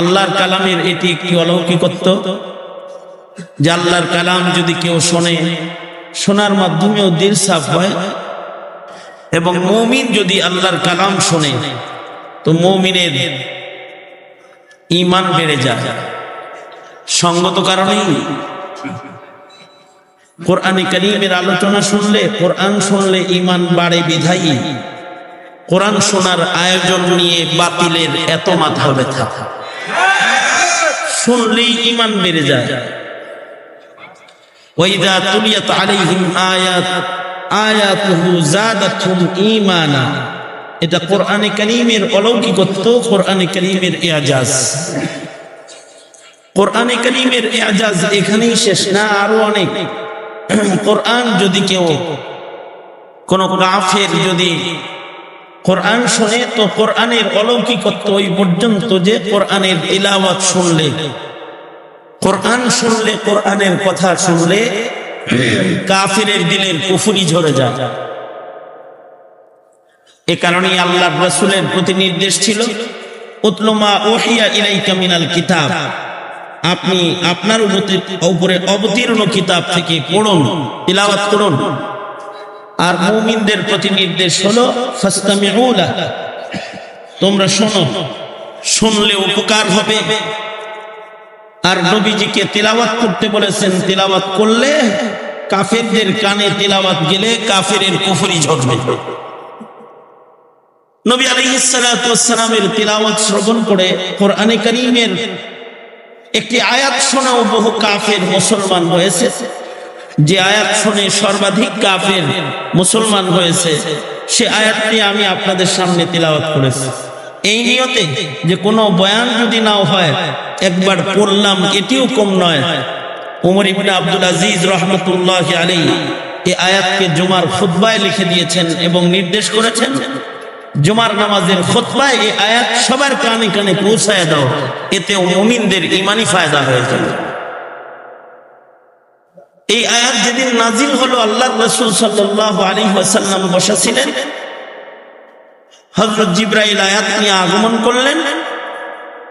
আল্লাহর কালামের এটি একটি অলৌকিকত্ব যে আল্লাহর কালাম যদি কেউ শোনে, শোনার মাধ্যমেও দিল সাফ হয় এবং মৌমিন যদি আল্লাহর কালাম শোনে, তো মৌমিনের ইমান বেড়ে যায়। সঙ্গত কারণেই কোরআনে করিমের আলোচনা শুনলে, কোরআন শুনলে ইমান বাড়ে বিধায়ী। কোরআন শোনার আয়োজন নিয়ে বাতিলের এত মাথা ব্যথা। শুনলেই ইমান বেড়ে যায়। ওয়াইদা তুলিয়াত আলাইহিম আয়াত, আয়াতুহু জাদাতহুম ঈমানা। এটা কোরআনে কারীমের অলৌকিকত্ব, কোরআনে কারীমের ইজাজ কোরআনে কারীমের ইজাজ এখানেই শেষ না, আরও অনেক। কোরআন যদি কেউ কোন কাফের যদি কোরআন শোনে তো কোরআনের অলৌকিকত্ব ওই পর্যন্ত যে কোরআনের তিলাওয়াত শুনলে। কোরআন শুনলে, কোরআনের কথা শুনলে কাফিরের দিলের কুফুরি ঝরে যায়। এ কারণেই আল্লাহ রসুলের প্রতি নির্দেশ ছিল উতলমা ওহিয়া ইলাইকা মিনাল কিতাব। আপনি আপনার উপরে অবতীর্ণ কিতাব থেকে পড়ুন, তিলাওয়াত করুন। আর মুমিনদের প্রতি নির্দেশ হলো তোমরা শোনো, শুনলে উপকার হবে। আর নবীজিকে তিলাওয়াত করতে বলেছেন, তিলাওয়াত করলে কাফেরদের কানে তিলাওয়াত গেলে কাফেরের কুফরি ঝরবে। নবী আলাইহিসসালামের তিলাওয়াত শ্রবণ করে কোরআনে করিমের একটি আয়াত শোনাও, বহু কাফের মুসলমান হয়েছে। যে আয়াত শুনে সর্বাধিক কাফের মুসলমান হয়েছে, সে আয়াতটি আমি আপনাদের সামনে তিলাওয়াত করেছি। এই নিয়তে যে কোনো বয়ান যদি নাও হয়, একবার পড়লাম, এটিও কম নয়। উমর ইবনে আব্দুল আজিজ রহমতুল্লাহ আলী এই আয়াতকে জুমার খুতবায় লিখে দিয়েছেন এবং নির্দেশ করেছেন, জুমার নামাজের খুতবায় এই আয়াত সবার কানে কানে পৌঁছায় দাও এতে মুমিনদের ইমানি ফায়দা হয়ে যাবে। এই আয়াত যেদিন নাজিল হলো আল্লাহ রসুল ওয়াসাল্লাম বসা ছিলেন হজরত জিব্রাইল আয়াত নিয়ে আগমন করলেন।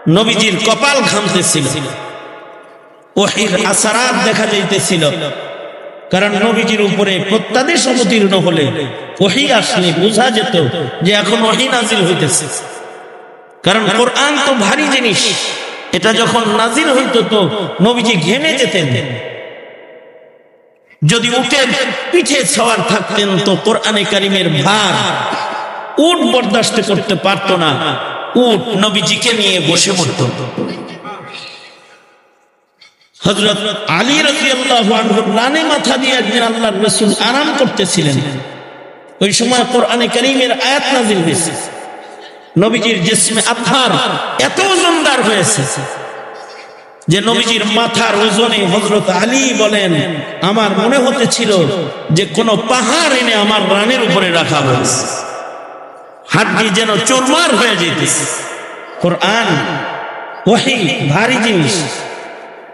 নবীজির কপাল ঘামতেছিল। ওহির আসারাত দেখা যাইতেছিল। কারণ নবীজির উপরে প্রত্যাদেশ অবতীর্ণ হলে ওহি আসলে বোঝা যেত যে এখন ওহি নাজিল হইতেছে। কারণ কোরআন তো ভারী জিনিস। এটা যখন নাজিল হইতো তো নবীজি ঘেমে যেতেন। যদি উটের পিঠে সওয়ার থাকতেন তো কোরআনে কারিমের ভার। উট বরদাস্ত করতে পারত না। উট নবীজিকে নিয়ে বসে পড়ত। করতেছিলেন। ওই সময় আয়াত নাযিল হয়েছে। নবীজির জিসমে আতহার এত ওজনদার হয়েছে। যে নবীজির মাথার ওজনে হজরত আলী বলেন, আমার মনে হতেছিল যে কোন পাহাড় এনে আমার রানের উপরে রাখা হয়েছে। হাড্ডি যেন চোরমার হয়ে যেতেছে। কোরআন ওহি ভারী জিনিস।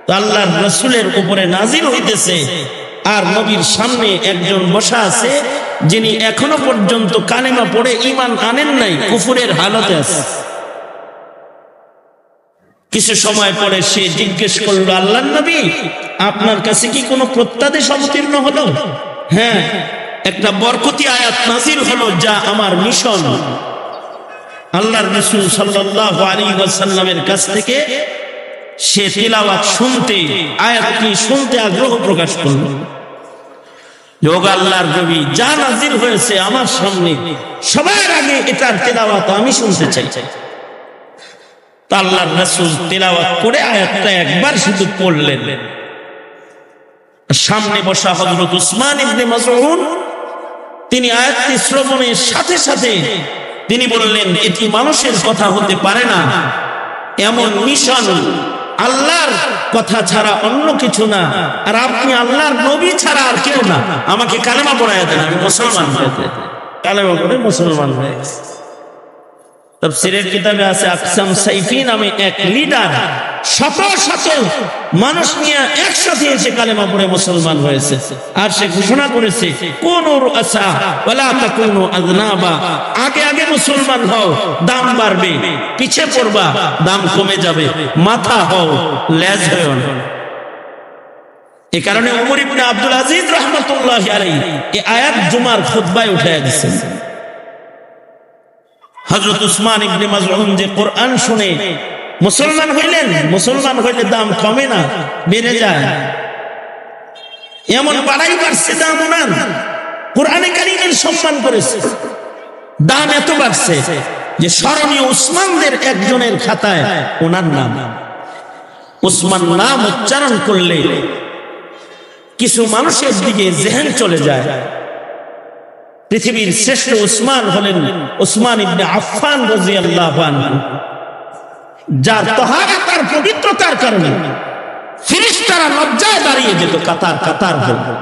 তো আল্লাহর রসুলের উপরে নাজির হইতেছে আর নবীর সামনে একজন বসা আছে, যিনি এখনও পর্যন্ত কালেমা পড়ে ইমান আনেন নাই, কুফুরের হালতে আছে। কিছু সময় পরে সে জিজ্ঞেস করল আল্লাহ নবী, আপনার কাছে কি কোনো প্রত্যাদেশ অবতীর্ণ হলো? হ্যাঁ একটা বরকতি আয়াত নাজির হলো যা আমার মিশন। আল্লাহর রসুল সাল্লাহ আলী ওয়াসাল্লামের কাছ থেকে সে তিলাওয়াত শুনতে, আয়াতটি শুনতে আগ্রহ প্রকাশ করল। যোগ আল্লাহর নবী, যা নাজির হয়েছে আমার সামনে, সবার আগে এটার তেলাওয়াত আমি শুনতে চাই চাই। আল্লাহর রাসূল তেলাওয়াত করে আয়াতটা একবার শুধু পড়লেন। সামনে বসা হযরত উসমান ইবনে মাসউদ, তিনি আয়াতটি শ্রবণের সাথে সাথে তিনি বললেন এটি মানুষের কথা হতে পারে না? এমন মিশন আল্লাহর কথা ছাড়া অন্য কিছু না। আর আপনি আল্লাহর নবী ছাড়া আর কেউ না। আমাকে কালেমা পড়ায় দেন, আমি মুসলমান হয়ে কালেমা পড়ে মুসলমান হয়ে তাফসীরের কিতাবে আছে, আকসাম এক লিডার, শত শত মানুষ নিয়ে একসাথে এসে কালেমা পড়ে মুসলমান হয়েছে। আর সে ঘোষণা করেছে, কোন আগে আগে মুসলমান হও, দাম বাড়বে, পিছে পড়বা, দাম কমে যাবে, মাথা হও, লেজ হও এ কারণে উমর ইবনে আব্দুল আজিজ রহমতুল্লাহ আলাই এই আয়াত জুমার খুতবায় উঠে দিয়েছেন। হযরত উসমান ইবনে মাজউন যে কোরআন শুনে মুসলমান হইলেন, মুসলমান হইলে দাম কমে না, বেড়ে যায়। এমন বাড়াই বাড়ছে দাম ওনার। কোরআনে কারিমের সম্মান করেছে। দাম এত বাড়ছে যে স্মরণীয় উসমানদের একজনের খাতায় ওনার নাম। উসমান নাম উচ্চারণ করলে কিছু মানুষের দিকে জেহেন চলে যায়। পৃথিবীর শ্রেষ্ঠ উসমান হলেন উসমান ইবনে আফান রাদিয়াল্লাহু আনহু। যার তহারাত আর পবিত্রতার কারণে ফিরিস্তারা লজ্জায় দাঁড়িয়ে যেত কাতার কাতার হয়ে।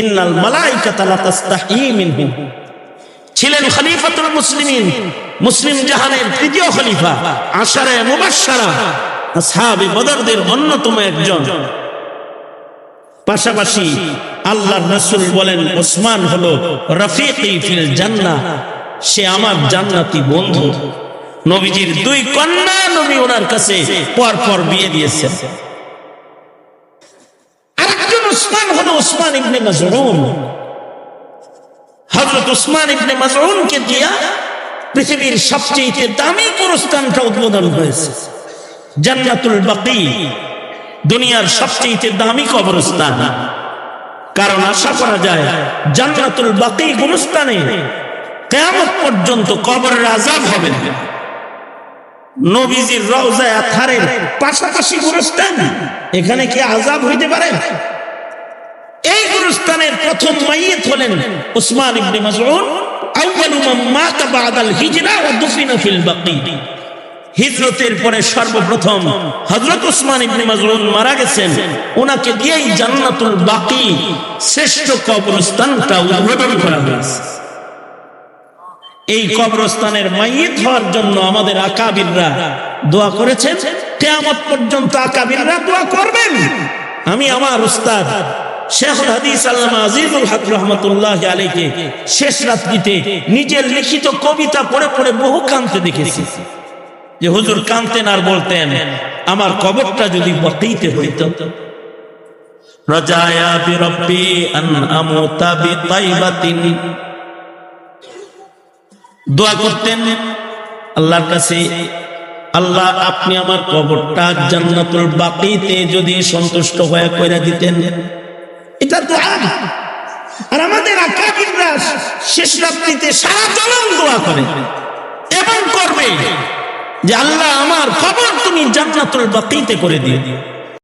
ইন্নাল মালাইকাতা লা তাস্তাহি মিনহু। ছিলেন খলিফাতুল মুসলিমিন, মুসলিম জাহানের তৃতীয় খলিফা, আশারে মুবাশশারা, আসহাবে বদরদের অন্যতম একজন। পাশাপাশি আল্লাহর রাসূল বলেন, ওসমান হলো ফিল জান্নাহ। সে আমার জান্নাতি বন্ধু। নবীজির দুই কন্যা নবী ওনার কাছে পর পর বিয়ে দিয়েছেন। দিয়া পৃথিবীর সবচেয়ে দামি দুনিয়ার সবচেয়ে দামি কবরস্থান। কারণ আশা করা যায় জান্নাতুল বাকি গুরুস্থানে কেয়ামত পর্যন্ত কবরের আজাব হবে না। নবীজির রওজায় আথারের পাশাপাশি গুরুস্থান এখানে কি আজাব হইতে পারে? এই গুরুস্থানের প্রথম মাইয়ত হলেন উসমান ইবনে মাসউদ। আউয়ালু মান মাতা বাদাল হিজরা ওয়া দুফিনা ফিল বাকি। হিজরতের পরে সর্বপ্রথম হযরত উসমান ইবনে মাজউন মারা গেছেন। ওনাকে দিয়েই জান্নাতুল বাকি শ্রেষ্ঠ কবরস্থানটা উদ্বোধন করা হয়েছে। এই কবরস্থানের মাইয়িত হওয়ার জন্য আমাদের আকাবিররা দোয়া করেছেন, কিয়ামত পর্যন্ত আকাবিররা দোয়া করবেন। আমি আমার উস্তাদ শেখুল হাদিস আল্লামা আজিজুল হক রহমতুল্লাহ আলাইকে শেষ রাত্রিতে নিজের লিখিত কবিতা পড়ে পড়ে বহু কান্তে দেখেছি। যে হুজুর কানতেন আর বলতেন, আমার কবরটা যদি বকেইতে হইত। দোয়া করতেন আল্লাহ আপনি আমার কবরটা যদি সন্তুষ্ট হয়ে কইরা দিতেন। এটা দোয়া আর আমাদের শেষ রাত্রিতে সারা জনম দোয়া করে। এবং করবে। যে আল্লাহ আমার খবর তুমি জান্নাতুল বাকিতে করে দিয়ে দিও।